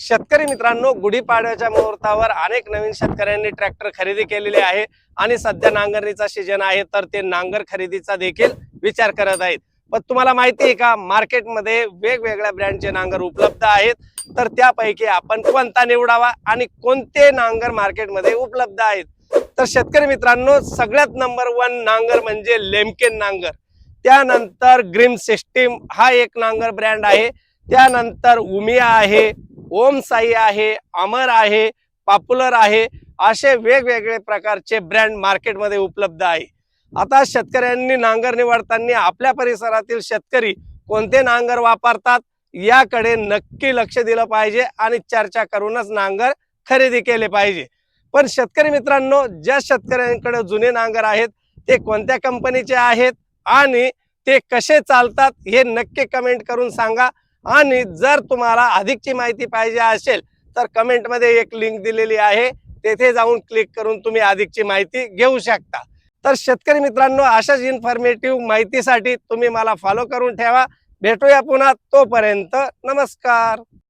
शेतकरी मित्रांनो गुढीपाडव्याच्या मुहूर्तावर अनेक नवीन शेतकऱ्यांनी ट्रॅक्टर खरेदी केलेले आहे आणि सध्या नांगरणीचा सीजन आहे तर ते नांगर खरेदीचा देखील विचार करत आहेत. पण तुम्हाला माहिती आहे का मार्केटमध्ये वेगवेगळ्या ब्रँडचे नांगर उपलब्ध आहेत तर त्यापैकी आपण कोणता निवडावा आणि कोणते नांगर मार्केटमध्ये उपलब्ध आहेत? तर शेतकरी मित्रांनो सगळ्यात नंबर वन नांगर म्हणजे लेमकेन नांगर. त्यानंतर ग्रीम सिस्टीम हा एक नांगर ब्रँड आहे त्यानंतर उमिया आहे ओम साई आहे अमर आहे पॉप्युलर आहे असे वेगवेगळे प्रकारचे ब्रँड मार्केटमध्ये उपलब्ध आहे. आता शेतकऱ्यांनी नांगर निवडताना आपल्या परिसरातील शेतकरी कोणते नांगर वापरतात याकडे नक्की लक्ष दिलं पाहिजे आणि चर्चा करूनच नांगर खरेदी केले पाहिजे. पण शेतकरी मित्रांनो ज्या शेतकऱ्यांकडे जुने नांगर आहेत ते कोणत्या कंपनीचे आहेत आणि ते कसे चालतात हे नक्की कमेंट करून सांगा. आणि जर तुम्हाला अधिकची माहिती पाहिजे असेल तर कमेंटमध्ये एक लिंक दिलेली आहे. तेथे जाऊन क्लिक करून तुम्ही अधिकची माहिती घेऊ शकता. तर शेतकरी मित्रांनो अशाच इन्फॉर्मेटिव्ह माहितीसाठी तुम्ही मला फॉलो करून ठेवा. भेटूया पुन्हा तोपर्यंत. नमस्कार.